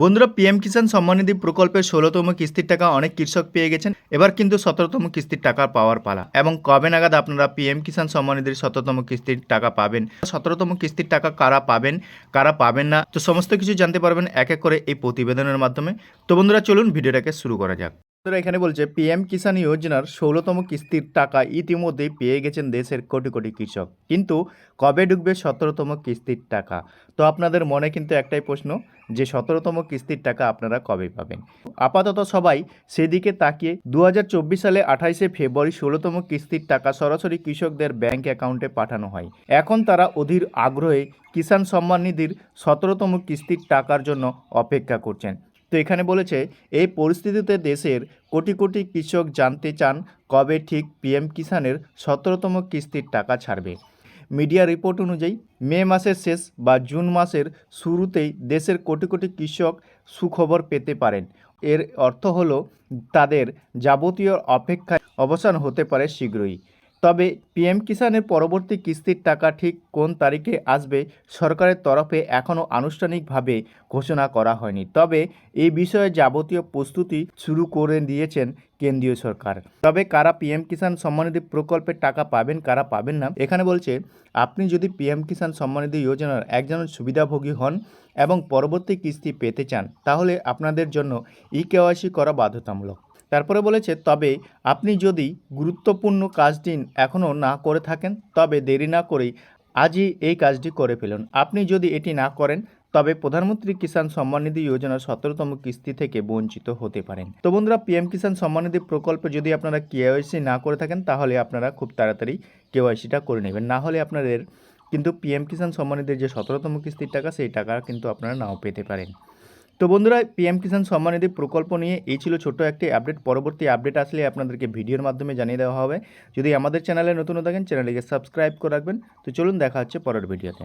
বন্ধুরা পিএম কিষাণ সম্মানিধি প্রকল্পের ষোলোতম কিস্তির টাকা অনেক কৃষক পেয়ে গেছেন। এবার কিন্তু সতেরোতম কিস্তির টাকা পাওয়ার পালা। এবং কবে নাগাদ আপনারা পিএম কিষাণ সম্মানিধির সতেরোতম কিস্তির টাকা পাবেন? সতেরোতম কিস্তির টাকা কারা পাবেন কারা পাবেন না? তো সমস্ত কিছু জানতে পারবেন এক এক করে এই প্রতিবেদনের মাধ্যমে। তো বন্ধুরা, চলুন ভিডিওটাকে শুরু করা যাক। এখানে বলছে পিএম কিষাণ যোজনার ষোলোতম কিস্তির টাকা ইতিমধ্যেই পেয়ে গেছেন দেশের কোটি কোটি কৃষক। কিন্তু কবে ঢুকবে সতেরোতম কিস্তির টাকা? তো আপনাদের মনে কিন্তু একটাই প্রশ্ন, যে সতেরোতম কিস্তির টাকা আপনারা কবে পাবেন? আপাতত সবাই সেদিকে তাকিয়ে দু হাজার চব্বিশ সালে আঠাইশে ফেব্রুয়ারি ষোলোতম কিস্তির টাকা সরাসরি কৃষকদের ব্যাংক অ্যাকাউন্টে পাঠানো হয়। এখন তারা অধীর আগ্রহে কিষাণ সম্মান নিধির সতেরোতম কিস্তির টাকার জন্য অপেক্ষা করছেন। তো এখানে বলেছে, এই পরিস্থিতিতে দেশের কোটি কোটি কৃষক জানতে চান কবে ঠিক পিএম কিষাণের সতেরোতম কিস্তির টাকা ছাড়বে। মিডিয়া রিপোর্ট অনুযায়ী, মে মাসের শেষ বা জুন মাসের শুরুতেই দেশের কোটি কোটি কৃষক সুখবর পেতে পারেন। এর অর্থ হলো, তাদের যাবতীয় অপেক্ষায় অবসান হতে পারে শীঘ্রই। তবে পিএম কিষাণের পরবর্তী কিস্তির টাকা ঠিক কোন তারিখে আসবে সরকারের তরফে এখনও আনুষ্ঠানিকভাবে ঘোষণা করা হয়নি। তবে এই বিষয়ে যাবতীয় প্রস্তুতি শুরু করে দিয়েছেন কেন্দ্রীয় সরকার। তবে কারা পিএম কিষাণ সম্মানিধি প্রকল্পের টাকা পাবেন, কারা পাবেন না, এখানে বলছে, আপনি যদি পিএম কিষাণ সম্মানিধি যোজনার একজন সুবিধাভোগী হন এবং পরবর্তী কিস্তি পেতে চান, তাহলে আপনাদের জন্য ই কেওয়াইসি করা বাধ্যতামূলক। তারপরে বলেছে, তবে আপনি যদি গুরুত্বপূর্ণ কাজটি এখনও না করে থাকেন, তবে দেরি না করেই আজই এই কাজটি করে ফেলুন। আপনি যদি এটি না করেন, তবে প্রধানমন্ত্রী কিষাণ সম্মান নিধি যোজনার সতেরোতম কিস্তি থেকে বঞ্চিত হতে পারেন। তো বন্ধুরা, পিএম কিষাণ সম্মান নিধি প্রকল্পে যদি আপনারা কেওয়াইসি না করে থাকেন, তাহলে আপনারা খুব তাড়াতাড়ি কেওয়াইসিটা করে নেবেন। না হলে আপনাদের কিন্তু পিএম কিষাণ সম্মান নিধির যে সতেরোতম কিস্তির টাকা, সেই টাকা কিন্তু আপনারা নাও পেতে পারেন। তো বন্ধুরা পিএম কিষাণ সম্মানিধি প্রকল্প নিয়ে এই ছিল ছোট একটি আপডেট পরবর্তী আপডেট আসলে আপনাদেরকে ভিডিওর মাধ্যমে জানিয়ে দেওয়া হবে। যদি আমাদের চ্যানেলে নতুন থাকেন, চ্যানেলটিকে সাবস্ক্রাইব করে রাখবেন। তো চলুন, দেখা হচ্ছে পরের ভিডিওতে।